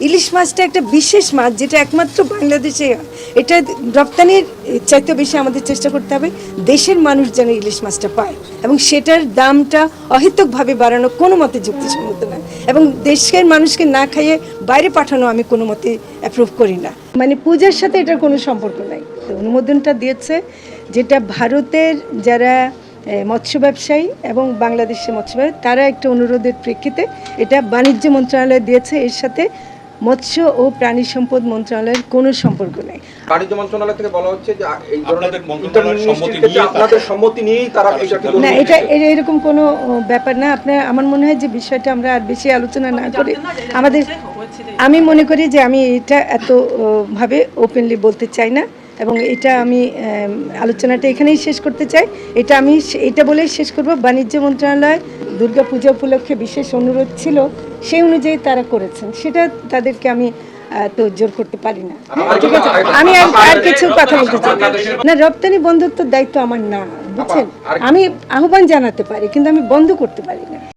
ইলিশ মাছটা একটা বিশেষ মাছ, যেটা একমাত্র বাংলাদেশে এটা রপ্তানির চাইতে বেশি আমাদের চেষ্টা করতে হবে, দেশের মানুষ যেন ইলিশ মাছটা পায়। এবং সেটার দামটা অহেতুকভাবে বাড়ানো কোনো মতে যুক্তিসঙ্গত না। এবং দেশের মানুষকে না খাইয়ে বাইরে পাঠানো আমি কোনো মতে অ্যাপ্রুভ করি না। মানে পূজার সাথে এটার কোনো সম্পর্ক নাই। অনুমোদনটা দিয়েছে যেটা ভারতের যারা মৎস্য ব্যবসায়ী এবং বাংলাদেশের মৎস্য ব্যবসায়ী, তারা একটা অনুরোধের প্রেক্ষিতে এটা বাণিজ্য মন্ত্রণালয় দিয়েছে। এর সাথে মৎস্য ও প্রাণী সম্পদ মন্ত্রণালয়ের কোনো সম্পর্ক নেই। বাণিজ্য মন্ত্রণালয় থেকে বলা হচ্ছে যে এই ধরনের আপনাদের মন্ত্রণালয়ের সম্মতি আপনাদের সম্মতি নিয়েই তারা না এটা এটা এরকম কোনো ব্যাপার না। আপনার আমার মনে হয় যে বিষয়টা আমরা আর বেশি আলোচনা না করে আমাদের আমি মনে করি যে আমি এটা এত ভাবে ওপেনলি বলতে চাই না এবং এটা আমি আলোচনাটা এখানেই শেষ করতে চাই। এটা আমি এটা বলেই শেষ করব। বাণিজ্য মন্ত্রণালয় দুর্গা পূজা উপলক্ষে বিশেষ অনুরোধ ছিল সেই অনুযায়ী তারা করেছেন। সেটা তাদেরকে আমি আহ, তো জোর করতে পারি না। ঠিক আছে? আমি আর আর কিছু কথা বলতে চাই না। রপ্তানি বন্ধুত্বের দায়িত্ব আমার না বুঝছেন? আমি আহ্বান জানাতে পারি কিন্তু আমি বন্ধ করতে পারি না।